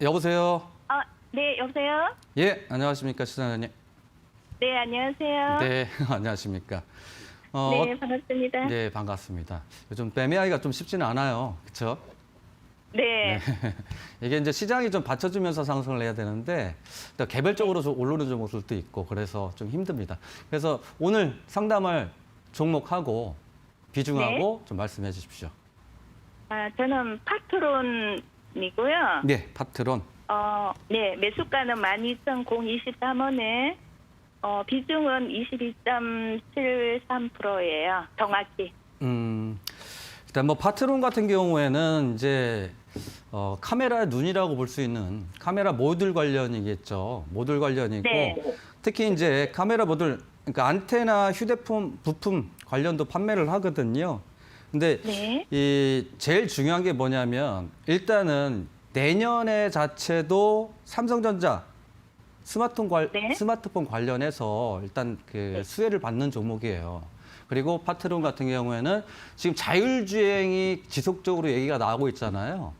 여보세요. 아, 네, 여보세요? 예, 안녕하십니까 시장님. 네, 안녕하세요. 네, 안녕하십니까. 어, 네, 반갑습니다. 네. 네, 반갑습니다. 요즘 매매하기가 좀 쉽지는 않아요, 그렇죠? 이게 이제 시장이 좀 받쳐주면서 상승을 해야 되는데 또 개별적으로 좀 오르는 종목들도 있고 그래서 좀 힘듭니다. 그래서 오늘 상담할 종목하고 비중하고 좀 말씀해 주십시오. 아, 저는 파트론 이고요. 네, 파트론. 어, 네, 매수가는 12,023원에 어, 비중은 22.73%예요. 정확히. 음, 일단 뭐 파트론 같은 경우에는 이제 어, 카메라의 눈이라고 볼 수 있는 카메라 모듈 관련이겠죠. 모듈 관련이고 네. 특히 이제 카메라 모듈 그러니까 안테나 휴대폰 부품 관련도 판매를 하거든요. 근데 네. 이 제일 중요한 게 뭐냐면 일단은 내년에 자체도 삼성전자 스마트폰 관 네. 스마트폰 관련해서 일단 그 수혜를 받는 종목이에요. 그리고 파트론 같은 경우에는 지금 자율주행이 지속적으로 얘기가 나오고 있잖아요.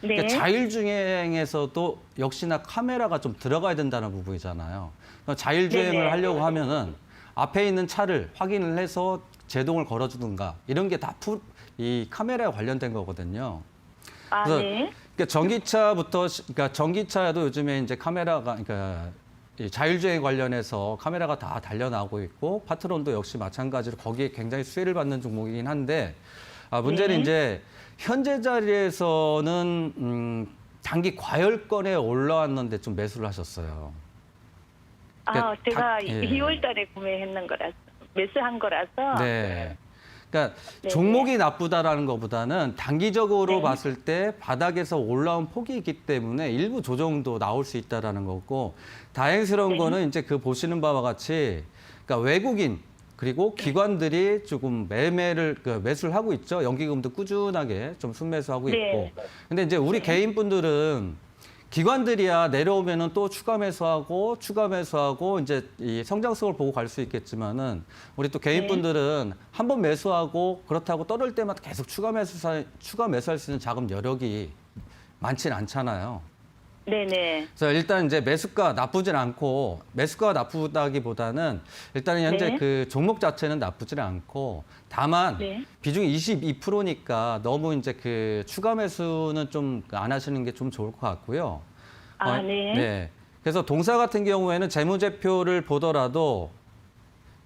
네. 그러니까 자율주행에서도 역시나 카메라가 좀 들어가야 된다는 부분이잖아요. 자율주행을 네 네. 하려고 하면은 앞에 있는 차를 확인을 해서 제동을 걸어주든가 이런 게 다 이 카메라에 관련된 거거든요. 아, 그래서 네. 그러니까 전기차부터 시- 그러니까 전기차도 요즘에 이제 카메라가 그러니까 이 자율주행 관련해서 카메라가 다 달려 나오고 있고 파트론도 역시 마찬가지로 거기에 굉장히 수혜를 받는 종목이긴 한데 아 문제는 네. 이제 현재 자리에서는 음 단기 과열권에 올라왔는데 좀 매수를 하셨어요. 아, 그러니까 제가 다- 예. 2월 달에 구매했는 거라서, 매수한 거라서. 네. 그러니까 네. 종목이 나쁘다라는 것보다는 단기적으로 네. 봤을 때 바닥에서 올라온 폭이 있기 때문에 일부 조정도 나올 수 있다라는 거고 다행스러운 네. 거는 이제 그 보시는 바와 같이 그러니까 외국인 그리고 기관들이 조금 매매를 그 매수를 하고 있죠. 연기금도 꾸준하게 좀 순매수하고 네. 있고. 근데 이제 우리 개인 분들은 기관들이야 내려오면은 또 추가 매수하고 추가 매수하고 이제 이 성장성을 보고 갈 수 있겠지만은 우리 또 개인 네. 분들은 한 번 매수하고 그렇다고 떨을 때마다 계속 추가 매수 추가 매수할 수 있는 자금 여력이 많지는 않잖아요. 네네. 그래서 일단 이제 매수가 나쁘진 않고 매수가 나쁘다기보다는 일단은 현재 네. 그 종목 자체는 나쁘진 않고 다만 네. 비중이 22%니까 너무 이제 그 추가 매수는 좀 안 하시는 게 좀 좋을 것 같고요. 아, 어, 네. 그래서 동사 같은 경우에는 재무제표를 보더라도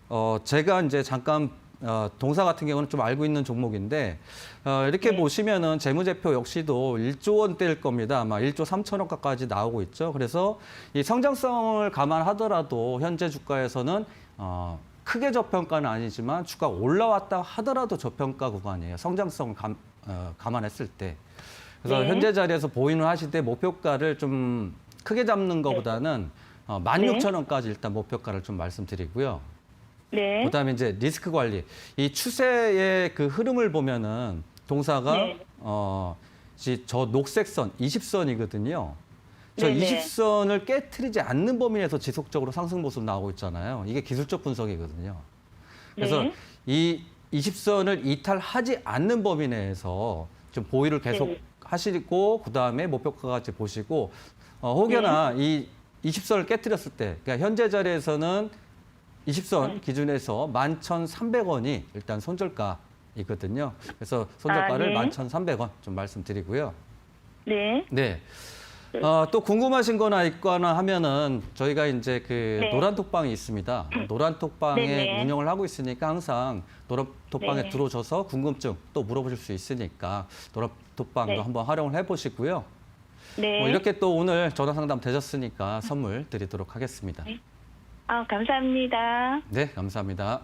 어 제가 이제 잠깐 어 동사 같은 경우는 좀 알고 있는 종목인데 어 이렇게 네. 보시면은 재무제표 역시도 1조 원대일 겁니다. 아마 1조 3천억까지 나오고 있죠. 그래서 이 성장성을 감안하더라도 현재 주가에서는 어 크게 저평가는 아니지만 주가 올라왔다 하더라도 저평가 구간이에요. 성장성을 감, 어, 감안했을 때. 그래서 네. 현재 자리에서 보인을 하실 때 목표가를 좀 크게 잡는 것보다는 어, 16,000원까지 일단 목표가를 좀 말씀드리고요. 네. 그다음에 이제 리스크 관리. 이 추세의 그 흐름을 보면은 동사가 네. 어, 이저 녹색 선 20선이거든요. 저 네네. 20선을 깨트리지 않는 범위 내에서 지속적으로 상승 모습 나오고 있잖아요. 이게 기술적 분석이거든요. 그래서 네. 이 20선을 이탈하지 않는 범위 내에서 좀 보유를 계속 네. 하시고 그다음에 목표가까지 보시고 어, 혹여나 네. 이 20선을 깨뜨렸을 때 그러니까 현재 자리에서는 20선 네. 기준에서 11,300원이 일단 손절가이거든요. 그래서 손절가를 아, 네. 11,300원 좀 말씀드리고요. 네. 네. 어, 또 궁금하신 거나 있거나 하면은 저희가 이제 그 네. 노란 톡방이 있습니다. 노란 톡방에 네네. 운영을 하고 있으니까 항상 노란 톡방에 네. 들어오셔서 궁금증 또 물어보실 수 있으니까 노란 톡방도 네. 한번 활용을 해보시고요. 네. 뭐 이렇게 또 오늘 전화 상담 되셨으니까 선물 드리도록 하겠습니다. 아, 감사합니다. 네, 감사합니다.